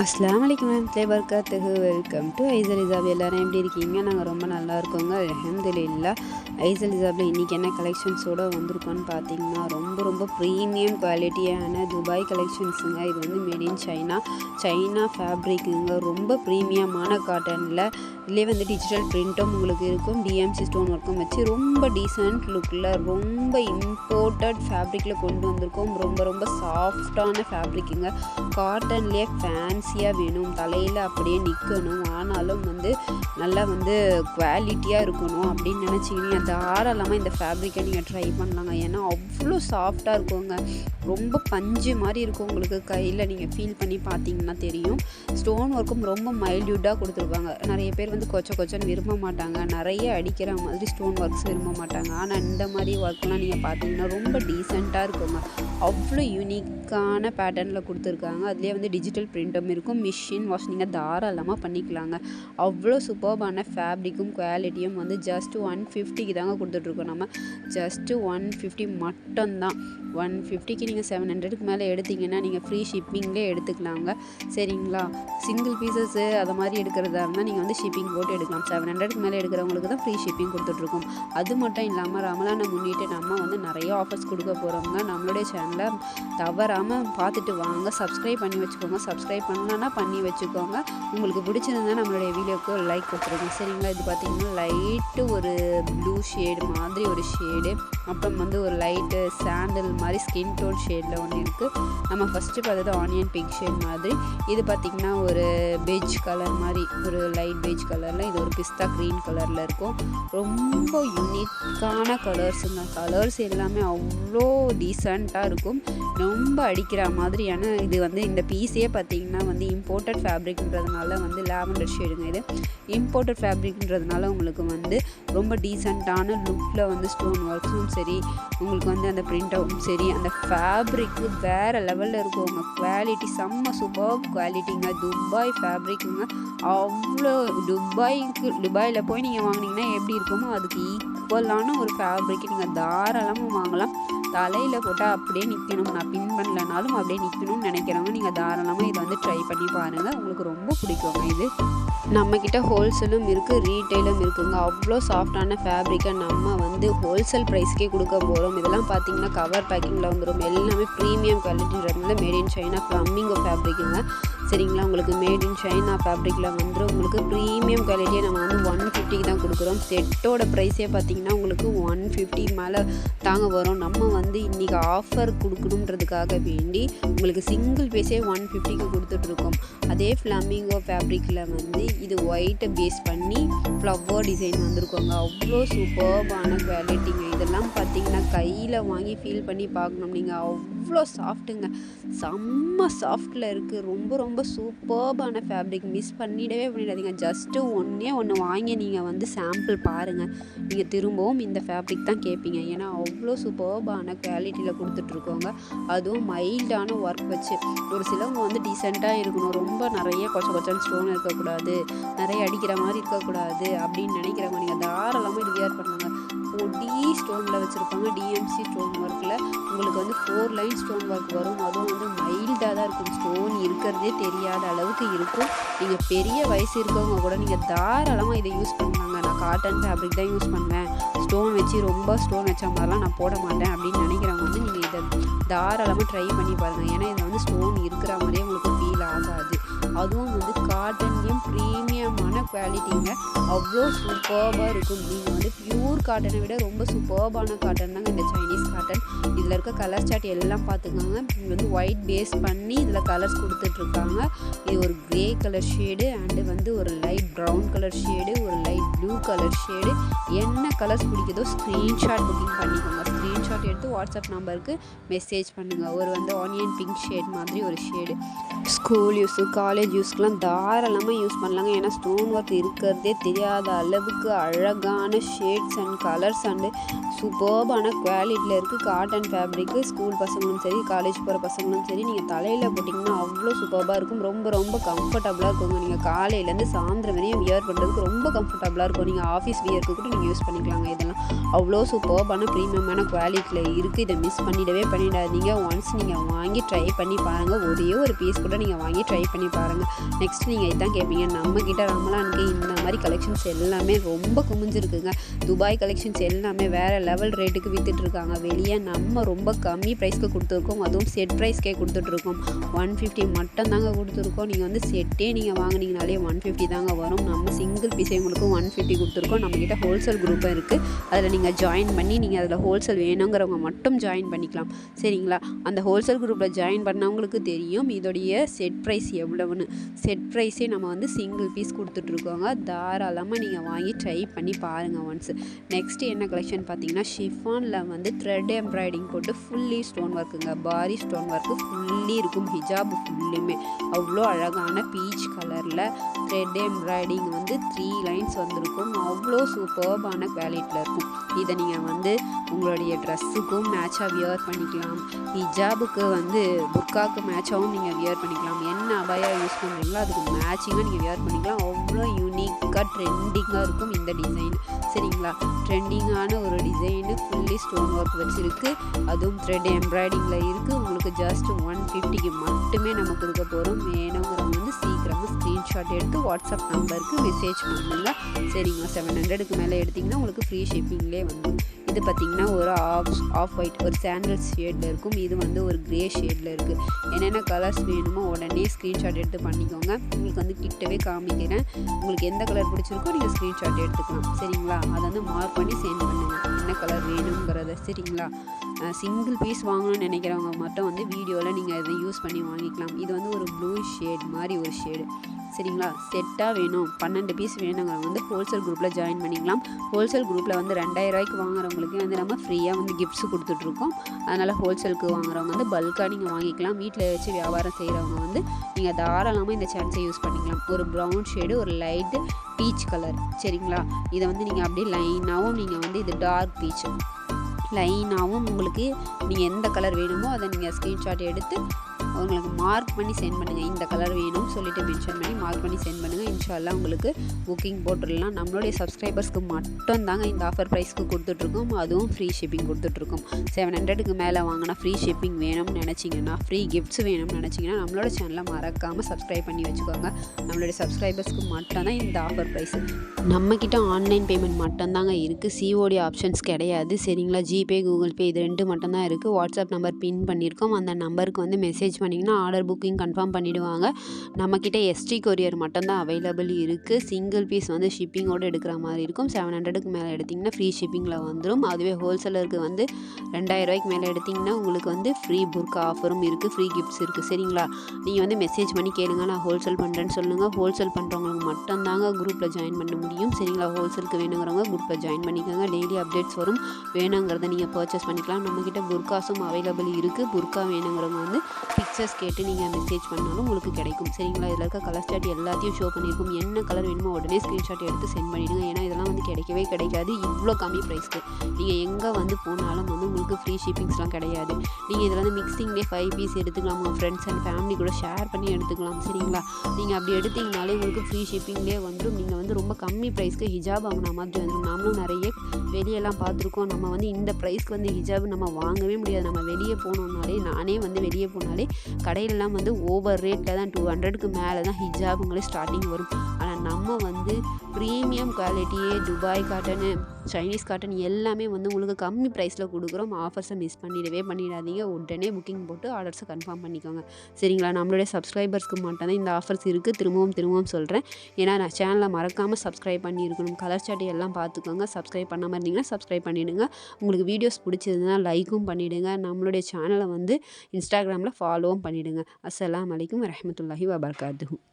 அஸ்லாம் வலைக்கம் வரமத்துலே வர்க்காத்துஹு வெல்கம் டு ஐசல் இசாப். எல்லாரும் எப்படி இருக்கீங்க? நாங்கள் ரொம்ப நல்லா இருக்கோங்க. அலமதுல்லா ஐசல் இசாபில் இன்றைக்கி என்ன கலெக்ஷன்ஸோடு வந்திருக்கோன்னு பார்த்தீங்கன்னா ரொம்ப ரொம்ப ப்ரீமியம் குவாலிட்டியான துபாய் கலெக்ஷன்ஸுங்க இது வந்து மேட் இன் சைனா சைனா ஃபேப்ரிக்குங்க ரொம்ப ப்ரீமியமான காட்டனில் இதுலேயே வந்து டிஜிட்டல் பிரிண்ட்டும் உங்களுக்கு இருக்கும். டிஎம்சி ஸ்டோன் ஒர்க்கும் வச்சு ரொம்ப டீசெண்ட் லுக்கில் ரொம்ப இம்போர்ட்டட் ஃபேப்ரிக்கில் கொண்டு வந்திருக்கோம். ரொம்ப ரொம்ப சாஃப்டான ஃபேப்ரிக்குங்க காட்டன்லேயே ஃபேன்ஸ் ஃபேன்சியாக வேணும். தலையில் அப்படியே நிற்கணும் ஆனாலும் வந்து நல்லா வந்து குவாலிட்டியாக இருக்கணும் அப்படின்னு நினச்சிங்கன்னா தாராளமாக இந்த ஃபேப்ரிக்கை நீங்கள் ட்ரை பண்ணலாங்க. ஏன்னா அவ்வளோ சாஃப்டாக இருக்குங்க. ரொம்ப பஞ்சு மாதிரி இருக்கும் உங்களுக்கு கையில் நீங்கள் ஃபீல் பண்ணி பார்த்தீங்கன்னா தெரியும். ஸ்டோன் ஒர்க்கும் ரொம்ப மைல்டியூட்டாக கொடுத்துருப்பாங்க நிறைய பேர் வந்து கொச்ச கொச்சன்னு விரும்ப மாட்டாங்க. நிறைய அடிக்கிற மாதிரி ஸ்டோன் ஒர்க்ஸ் விரும்ப மாட்டாங்க. ஆனால் இந்த மாதிரி ஒர்க்லாம் நீங்கள் பார்த்தீங்கன்னா ரொம்ப டீசெண்டாக இருக்குங்க. அவ்வளோ யூனிக்கான பேட்டர்னில் கொடுத்துருக்காங்க. அதுலேயே வந்து டிஜிட்டல் பிரிண்ட்டும் இருக்கும். மிஷின் வாஷ் நீங்கள் தாராளமாக பண்ணிக்கலாங்க. அவ்வளோ சூப்பர்பான ஃபேப்ரிக்கும் குவாலிட்டியும் வந்து ஜஸ்ட் ஒன் ஃபிஃப்டிக்கு தாங்க கொடுத்துட்ருக்கோம் நம்ம. ஜஸ்ட்டு ஒன் ஃபிஃப்டி மட்டும்தான். ஒன் ஃபிஃப்டிக்கு நீங்கள் செவன் ஹண்ட்ரடுக்கு மேலே எடுத்தீங்கன்னா நீங்கள் ஃப்ரீ ஷிப்பிங்லேயே எடுத்துக்கலாங்க. சரிங்களா? சிங்கிள் பீசஸ்ஸு அது மாதிரி எடுக்கிறதா இருந்தால் நீங்கள் வந்து ஷிப்பிங் போட்டு எடுக்கலாம். செவன் ஹண்ட்ரடுக்கு மேலே எடுக்கிறவங்களுக்கு தான் ஃப்ரீ ஷிப்பிங் கொடுத்துட்ருக்கோம். அது மட்டும் இல்லாமல் ரமலானை முன்னிட்டு நம்ம வந்து நிறைய ஆஃபர்ஸ் கொடுக்க போகிறோங்க நம்மளுடைய சேனலை தவறாமல் பார்த்துட்டு வாங்க. சப்ஸ்கிரைப் பண்ணி வச்சுக்கோங்க. சப்ஸ்கிரைப் பண்ணலன்னா பண்ணி வச்சுக்கோங்க. உங்களுக்கு பிடிச்சிருந்தா நம்மளுடைய வீடியோக்கு ஒரு லைக் கொடுத்துருங்க. சரிங்களா? இது பார்த்தீங்கன்னா லைட்டு ஒரு ப்ளூ ஷேடு மாதிரி ஒரு ஷேடு அப்புறம் வந்து ஒரு லைட்டு சாண்டல் மாதிரி ஸ்கின் டோன் ஷேடில் ஒன்று இருக்குது நம்ம ஃபஸ்ட்டு பார்த்தது ஆனியன் பிங்க் ஷேட் மாதிரி. இது பார்த்திங்கன்னா ஒரு பெஜ் கலர் மாதிரி ஒரு லைட் பெஜ் கலரில் இது ஒரு பிஸ்தா க்ரீன் கலரில் இருக்கும். ரொம்ப யூனிக்கான கலர்ஸுங்க கலர்ஸ் எல்லாமே அவ்வளோ டீசெண்டாக இருக்கும். ரொம்ப அடிக்கிற மாதிரியான இது வந்து இந்த பீஸே பார்த்திங்கன்னா வந்து இம்போர்ட்டட் ஃபேப்ரிக்ன்றதுனால வந்து லாவெண்டர் ஷேடுங்க இது. இம்போர்ட்டட் ஃபேப்ரிக்ன்றதுனால உங்களுக்கு வந்து ரொம்ப டீசெண்டான லுக்கில் வந்து ஸ்டோன் ஒர்க்ஸும் சரி உங்களுக்கு வந்து அந்த பிரிண்ட்டும் சரி அந்த ஃபேப்ரிக்கு வேறு லெவலில் இருக்கும் உங்கள் குவாலிட்டி செம்ம சூப்பர் குவாலிட்டிங்க துபாய் ஃபேப்ரிக்குங்க அவ்வளோ துபாய்க்கு துபாயில் போய் நீங்கள் வாங்கினீங்கன்னா எப்படி இருக்குமோ அதுக்கு ஈக்குவலான ஒரு ஃபேப்ரிக்கு நீங்கள் தாராளமாக வாங்கலாம். தலையில் போட்டால் அப்படியே நிற்கணும் நான் பின் பண்ணலனாலும் அப்படியே நிற்கணும்னு நினைக்கிறவங்க நீங்கள் தாராளமாக இதை வந்து ட்ரை பண்ணி பாருங்கள் உங்களுக்கு ரொம்ப பிடிக்குங்க இது. நம்மக்கிட்ட ஹோல்சேலும் இருக்குது ரீட்டெயிலும் இருக்குங்க. அவ்வளோ சாஃப்டான ஃபேப்ரிக்கை நம்ம வந்து ஹோல்சேல் ப்ரைஸ்க்கே கொடுக்க போகிறோம் இதெல்லாம் பார்த்தீங்கன்னா கவர் பேக்கிங்கில் வந்துடும் எல்லாமே ப்ரீமியம் குவாலிட்டின்றதுனால மேட் இன் சைனா ஃப்ளம்மிங்கோ ஃபேப்ரிக்குங்க சரிங்களா? உங்களுக்கு மேட் இன் சைனா ஃபேப்ரிக்கில் வந்து உங்களுக்கு ப்ரீமியம் குவாலிட்டியை நம்ம வந்து ஒன் ஃபிஃப்டிக்கு தான் கொடுக்குறோம். செட்டோட ப்ரைஸே பார்த்தீங்கன்னா உங்களுக்கு ஒன் ஃபிஃப்டி மேலே தாங்க வரும். நம்ம வந்து இன்றைக்கி ஆஃபர் கொடுக்கணுன்றதுக்காக வேண்டி உங்களுக்கு சிங்கிள் பேஸே ஒன் ஃபிஃப்டிக்கு கொடுத்துட்ருக்கோம். அதே ஃப்ளமிங்கோ ஃபேப்ரிக்கில் வந்து இது ஒயிட்டை பேஸ் பண்ணி ஃப்ளவர் டிசைன் வந்திருக்கோங்க. அவ்வளோ சூப்பர்பான குவாலிட்டிங்க இதெல்லாம் பார்த்தீங்கன்னா கையில் வாங்கி ஃபீல் பண்ணி பார்க்கணும். நீங்கள் அவ்வளோ சாஃப்ட்டுங்க செம்ம சாஃப்டில் இருக்குது ரொம்ப ரொம்ப ரொம்ப சூப்பர்பான ஃபேப்ரிக் மிஸ் பண்ணிடவே பண்ணிடாதீங்க. ஜஸ்ட்டு ஒன்றே ஒன்று வாங்கி நீங்கள் வந்து சாம்பிள் பாருங்கள் நீங்கள் திரும்பவும் இந்த ஃபேப்ரிக் தான் கேட்பீங்க ஏன்னா அவ்வளோ சூப்பர்பான குவாலிட்டியில் கொடுத்துட்ருக்கோங்க. அதுவும் மைல்டான ஒர்க் வச்சு. ஒரு சிலவங்க வந்து டீசெண்டாக இருக்கணும். ரொம்ப நிறைய கொச்ச கொச்சன் ஸ்டோன் இருக்கக்கூடாது. நிறைய அடிக்கிற மாதிரி இருக்கக்கூடாது அப்படின்னு நினைக்கிறவங்க நீங்கள் தாராளமாக இது வியர் பண்ணுவாங்க டி ஸ்டோனில் வச்சுருப்பாங்க டிஎம்சி ஸ்டோன் ஒர்க்கில் உங்களுக்கு வந்து ஃபோர் லைன் ஸ்டோன் ஒர்க் வரும். அதுவும் வந்து மைல்டாக தான் இருக்கும். ஸ்டோன் இருக்கிறதே தெரியாத அளவுக்கு இருக்கும். நீங்கள் பெரிய வயசு இருக்கவங்க கூட நீங்கள் தாராளமாக இதை யூஸ் பண்ணுவாங்க நான் காட்டன் ஃபேப்ரிக் தான் யூஸ் பண்ணுவேன். ஸ்டோன் வச்சு ரொம்ப ஸ்டோன் வச்ச மாதிரிலாம் நான் போட மாட்டேன் அப்படின்னு நினைக்கிறவங்க வந்து நீங்கள் இதை தாராளமாக ட்ரை பண்ணி பாருங்கள் ஏன்னா இதில் வந்து ஸ்டோன் இருக்கிற மாதிரியே உங்களுக்கு ஃபீல் ஆகாது. அதுவும் வந்து காட்டன்லேயும் ப்ரீமியமான குவாலிட்டிங்க அவ்வளோ சூப்பர்பாக இருக்கும். நீங்கள் வந்து பியூர் காட்டனை விட ரொம்ப சூப்பர்பான காட்டன் தாங்க இந்த சைனீஸ் காட்டன் இதில் இருக்க கலர் சார்ட் எல்லாம் பார்த்துக்கோங்க இது வந்து ஒயிட் பேஸ் பண்ணி இதில் கலர்ஸ் கொடுத்துட்ருக்காங்க. இது ஒரு க்ரே கலர் ஷேடு அண்டு வந்து ஒரு லைட் ப்ரௌன் கலர் ஷேடு ஒரு லைட் ப்ளூ கலர் ஷேடு என்ன கலர்ஸ் பிடிக்குதோ ஸ்க்ரீன்ஷாட் புக்கிங் பண்ணிக்கோங்க. ஸ்க்ரீன்ஷாட் எடுத்து வாட்ஸ்அப் நம்பருக்கு மெசேஜ் பண்ணுங்கள் ஒரு வந்து ஆனியன் பிங்க் ஷேட் மாதிரி ஒரு ஷேடு ஸ்கூல் யூஸு காலேஜ் யூஸ்க்கெலாம் தாராளமாக யூஸ் பண்ணலாங்க. ஏன்னா ஸ்டோன் ஒர்க் இருக்கிறதே தெரியாத அளவுக்கு அழகான ஷேட்ஸ் அண்ட் கலர்ஸ் அண்டு சூப்பர்பான குவாலிட்டியில் இருக்குது காட்டன் ஃபேப்ரிக்கு ஸ்கூல் பசங்களும் சரி காலேஜ் போகிற பசங்களும் சரி நீங்கள் தலையில் போட்டிங்கன்னா அவ்வளோ சூப்பராக இருக்கும். ரொம்ப ரொம்ப கம்ஃபர்டபுளாக இருக்குங்க. நீங்கள் காலையிலேருந்து சாயந்தரம் வரையும் வியர் பண்ணுறதுக்கு ரொம்ப கம்ஃபர்டபுளாக இருக்கும். நீங்கள் ஆஃபீஸ் வியருக்கு கூட நீங்கள் யூஸ் பண்ணிக்கலாங்க. இதெல்லாம் அவ்வளோ சூப்பர்பான ப்ரீமியமான குவாலிட்டியில் இருக்குது இதை மிஸ் பண்ணிடவே பண்ணிடாதீங்க. ஒன்ஸ் நீங்கள் வாங்கி ட்ரை பண்ணி பாருங்கள் ஒரே ஒரு பீஸ் கூட மட்டும் நீங்கள் வாங்கி ட்ரை பண்ணி பாருங்கள் நெக்ஸ்ட் நீங்கள் இதான் கேட்பீங்க நம்மக்கிட்ட ரமலானுக்கு இந்த மாதிரி கலெக்ஷன்ஸ் எல்லாமே ரொம்ப குமிஞ்சிருக்குங்க. துபாய் கலெக்ஷன்ஸ் எல்லாமே வேறு லெவல் ரேட்டுக்கு விற்றுட்ருக்காங்க வெளியே நம்ம ரொம்ப கம்மி ப்ரைஸ்க்கு கொடுத்துருக்கோம். அதுவும் செட் ப்ரைஸ்க்கே கொடுத்துட்ருக்கோம் ஒன் ஃபிஃப்டி மட்டும் தாங்க கொடுத்துருக்கோம். நீங்கள் வந்து செட்டே நீங்கள் வாங்கினீங்கனாலே ஒன் ஃபிஃப்டி தாங்க வரும். நம்ம சிங்கிள் பீஸே உங்களுக்கு ஒன் ஃபிஃப்டி கொடுத்துருக்கோம். நம்மக்கிட்ட ஹோல்சேல் குரூப்பும் இருக்குது அதில் நீங்கள் ஜாயின் பண்ணி நீங்கள் அதில் ஹோல்சேல் வேணுங்கிறவங்க மட்டும் ஜாயின் பண்ணிக்கலாம். சரிங்களா? அந்த ஹோல்சேல் குரூப்பில் ஜாயின் பண்ணவங்களுக்கு தெரியும். இதோடைய செட் ப்ரைஸ் எவ்வளவுன்னு செட் ப்ரைஸே நம்ம வந்து சிங்கிள் பீஸ் கொடுத்துட்ருக்கோங்க. தாராளமாக நீங்கள் வாங்கி ட்ரை பண்ணி பாருங்கள் ஒன்ஸ் நெக்ஸ்ட்டு என்ன கலெக்ஷன் பார்த்தீங்கன்னா ஷிஃபானில் வந்து த்ரெட் எம்ப்ராய்டிங் போட்டு ஃபுல்லி ஸ்டோன் ஒர்க்குங்க பாரி ஸ்டோன் ஒர்க்கு ஃபுல்லி இருக்கும். ஹிஜாப் ஃபுல்லுமே அவ்வளோ அழகான பீச் கலரில் த்ரெட் எம்ப்ராய்டிங் வந்து த்ரீ லைன்ஸ் வந்திருக்கும். அவ்வளோ சூப்பர்பான குவாலிட்டியில் இருக்கும். இதை நீங்கள் வந்து உங்களுடைய ட்ரெஸ்ஸுக்கும் மேட்சாக வியர் பண்ணிக்கலாம். ஹிஜாபுக்கு வந்து புக்காவுக்கு மேட்சாகவும் நீங்கள் வியர் பண்ணிக்கலாம். என்ன அபாயா யூஸ் பண்ணுறீங்களோ அது அதுக்கு மேட்சிங்காக நீங்கள் வியர் பண்ணிக்கலாம் அவ்வளோ யூனிக்காக ட்ரெண்டிங்காக இருக்கும் இந்த டிசைன் சரிங்களா? ட்ரெண்டிங்கான ஒரு டிசைனு ஃபுல்லி ஸ்டோன் ஒர்க் வச்சுருக்கு. அதுவும் த்ரெட் எம்ப்ராய்டிங்கில் இருக்குது உங்களுக்கு ஜஸ்ட் ஒன் ஃபிஃப்டிக்கு மட்டுமே நம்ம கொடுக்க போகிறோம் வேணுங்கிறவங்க வந்து சீக்கிரமாக ஸ்க்ரீன்ஷாட் எடுத்து வாட்ஸ்அப் நம்பருக்கு மெசேஜ் பண்ணுங்கள் சரிங்களா? செவன் ஹண்ட்ரடுக்கு மேலே எடுத்திங்கன்னா உங்களுக்கு ஃப்ரீ ஷிப்பிங்லேயே வந்துடும் இது பார்த்திங்கன்னா ஒரு ஆஃப் ஆஃப் ஒயிட் ஒரு சாண்டல் ஷேடில் இருக்கும். இது வந்து ஒரு க்ரே ஷேடில் இருக்குது என்னென்ன கலர்ஸ் வேணுமோ உடனே ஸ்க்ரீன்ஷாட் எடுத்து பண்ணிக்கோங்க. உங்களுக்கு வந்து கிட்டவே காமிக்கிறேன். உங்களுக்கு எந்த கலர் பிடிச்சிருக்கோ நீங்கள் ஸ்க்ரீன்ஷாட் எடுத்துக்கலாம். சரிங்களா? அதை வந்து மார்க் பண்ணி சென்ட் பண்ணுங்கள் என்ன கலர் வேணுங்கிறத. சரிங்களா? சிங்கிள் பீஸ் வாங்கணும்னு நினைக்கிறவங்க மட்டும் வந்து வீடியோவில் நீங்கள் இதை யூஸ் பண்ணி வாங்கிக்கலாம். இது வந்து ஒரு ப்ளூ ஷேட் மாதிரி ஒரு ஷேடு சரிங்களா? செட்டாக வேணும். பன்னெண்டு பீஸ் வேணுங்கிறவங்க வந்து ஹோல்சேல் குரூப்பில் ஜாயின் பண்ணிக்கலாம். ஹோல்சேல் குரூப்பில் வந்து ரெண்டாயிரரூவாய்க்கு வாங்குறவங்களுக்கு வந்து நம்ம ஃப்ரீயாக வந்து கிஃப்ட்ஸ் கொடுத்துட்ருக்கோம். அதனால் ஹோல்சேலுக்கு வாங்குறவங்க வந்து பல்காக நீங்கள் வாங்கிக்கலாம். வீட்டில் வச்சு வியாபாரம் செய்கிறவங்க வந்து நீங்கள் தாராளமாக இந்த சான்ஸை யூஸ் பண்ணிக்கலாம். ஒரு ப்ரௌன் ஷேடு ஒரு லைட்டு பீச் கலர் சரிங்களா? இதை வந்து நீங்கள் அப்படியே லைனாகவும் நீங்கள் வந்து இது டார்க் பீச் லைனாகவும் உங்களுக்கு நீங்கள் எந்த கலர் வேணுமோ அதை நீங்கள் ஸ்க்ரீன்ஷாட் எடுத்து உங்களுக்கு மார்க் பண்ணி சென்ட் பண்ணுங்கள் இந்த கலர் வேணும்னு சொல்லிட்டு மென்ஷன் பண்ணி மார்க் பண்ணி சென்ட் பண்ணுங்கள் இன்ஷால்லாம் உங்களுக்கு புக்கிங் போட்டுடலாம். நம்மளுடைய சப்ஸ்கிரைபர்ஸ்க்கு மட்டும் தாங்க இந்த ஆஃபர் ப்ரைஸ்க்கு கொடுத்துட்ருக்கோம். அதுவும் ஃப்ரீ ஷிப்பிங் கொடுத்துட்ருக்கோம். செவன் ஹண்ட்ரடுக்கு மேலே வாங்கினா ஃப்ரீ ஷிப்பிங் வேணும்னு நினச்சிங்கன்னா ஃப்ரீ கிஃப்ட்ஸ் வேணும்னு நினச்சிங்கன்னா நம்மளோட சேனலை மறக்காமல் சப்ஸ்கிரைப் பண்ணி வச்சுக்கோங்க. நம்மளுடைய சப்ஸ்கிரைபர்ஸ்க்கு மட்டும்தான் இந்த ஆஃபர் ப்ரைஸ் நம்மக்கிட்ட ஆன்லைன் பேமெண்ட் மட்டும்தாங்க இருக்குது சிஓடி ஆப்ஷன்ஸ் கிடையாது. சரிங்களா? ஜிபே கூகுள் பே இது ரெண்டு மட்டும்தான் இருக்குது வாட்ஸ்அப் நம்பர் பின் பண்ணியிருக்கோம். அந்த நம்பருக்கு வந்து மெசேஜ் பண்ணிங்கன்னா ஆர்டர் புக்கிங் கன்ஃபார்ம் பண்ணிவிடுவாங்க நம்மக்கிட்ட எஸ்டி கொரியர் மட்டும்தான் அவைலபிள் இருக்குது சிங்கிள் பீஸ் வந்து ஷிப்பிங்கோடு எடுக்கிற மாதிரி இருக்கும். செவன் ஹண்ட்ரடுக்கு மேலே எடுத்திங்கன்னா ஃப்ரீ ஷிப்பிங்கில் வந்துடும் அதுவே ஹோல்சேலருக்கு வந்து ரெண்டாயிரரூவாய்க்கு மேலே எடுத்திங்கன்னா உங்களுக்கு வந்து ஃப்ரீ புர்க் ஆஃபரும் இருக்குது ஃப்ரீ கிஃப்ட்ஸ் இருக்குது சரிங்களா? நீங்கள் வந்து மெசேஜ் பண்ணி கேளுங்க. நான் ஹோல்சேல் பண்ணுறேன்னு சொல்லுங்கள் ஹோல்சேல் பண்ணுறவங்களுக்கு மட்டும்தாங்க குரூப்பில் ஜாயின் பண்ண முடியும். சரிங்களா? ஹோல்சேலுக்கு வேணுங்கிறவங்க குரூப்பில் ஜாயின் பண்ணிக்கோங்க. டெய்லி அப்டேட்ஸ் வரும். வேணுங்கிறத நீங்கள் பர்ச்சேஸ் பண்ணிக்கலாம். நம்மக்கிட்ட புர்காஸும் அவைலபிள் இருக்குது புர்கா வேணுங்கிறவங்க வந்து பிக்சர்ஸ் கேட்டு நீங்கள் மெசேஜ் பண்ணாலும் உங்களுக்கு கிடைக்கும். சரிங்களா? இதில் இருக்க கலர் ஸ்டார்ட் எல்லாத்தையும் ஷோ பண்ணியிருக்கும் என்ன கலர் வேணுமோ உடனே ஸ்க்ரீன்ஷாட் எடுத்து சென்ட் பண்ணிவிடுங்க ஏன்னா இதெல்லாம் வந்து கிடைக்கவே கிடைக்காது. இவ்வளோ கம்மி ப்ரைஸ்க்கு நீங்கள் எங்கே வந்து போனாலும் வந்து உங்களுக்கு ஃப்ரீ ஷிப்பிங்ஸ்லாம் கிடையாது. நீங்கள் இதில் வந்து மிக்சிங்லேயே ஃபைவ் பீஸ் எடுத்துக்கலாம். உங்கள் ஃப்ரெண்ட்ஸ் அண்ட் ஃபேமிலி கூட ஷேர் பண்ணி எடுத்துக்கலாம். சரிங்களா? நீங்கள் அப்படி எடுத்திங்கனாலே உங்களுக்கு ஃப்ரீ ஷிப்பிங்லேயே வந்துடும் நீங்கள் வந்து ரொம்ப கம்மி ப்ரைஸ்க்கு ஹிஜாப் வாங்கின மாதிரி வந்துடும் நாமளும் நிறைய வெளியெல்லாம் பார்த்துருக்கோம். நம்ம வந்து இந்த ப்ரைஸ்க்கு வந்து ஹிஜாப் நம்ம வாங்கவே முடியாது. நம்ம வெளியே போனோம்னாலே நானே வந்து வெளியே போனாலே கடையிலலாம் வந்து ஓவர் ரேட்டில் தான் டூ ஹண்ட்ரடுக்கு மேலே தான் ஹிஜாபுங்களே ஸ்டார்டிங் வரும். நம்ம வந்து ப்ரீமியம் குவாலிட்டியே துபாய் காட்டனு சைனீஸ் காட்டன் எல்லாமே வந்து உங்களுக்கு கம்மி ப்ரைஸில் கொடுக்குறோம். ஆஃபர்ஸை மிஸ் பண்ணிடவே பண்ணிடாதீங்க. உடனே புக்கிங் போட்டு ஆர்டர்ஸை கன்ஃபார்ம் பண்ணிக்கோங்க. சரிங்களா? நம்மளுடைய சப்ஸ்கிரைபர்ஸ்க்கு மட்டும் தான் இந்த ஆஃபர்ஸ் இருக்குது திரும்பவும் திரும்பவும் சொல்கிறேன் ஏன்னா நான் சேனலை மறக்காமல் சப்ஸ்கிரைப் பண்ணியிருக்கணும். கலர் சாட்டை எல்லாம் பார்த்துக்கோங்க. சப்ஸ்கிரைப் பண்ணாமல் இருந்தீங்கன்னா சப்ஸ்கிரைப் பண்ணிவிடுங்க உங்களுக்கு வீடியோஸ் பிடிச்சதுன்னா லைக்கும் பண்ணிவிடுங்க நம்மளுடைய சேனலை வந்து இன்ஸ்டாகிராமில் ஃபாலோவும் பண்ணிவிடுங்க அஸ்லாம் வலைக்கம் வரமத்துல்லாஹி வபர்காத்து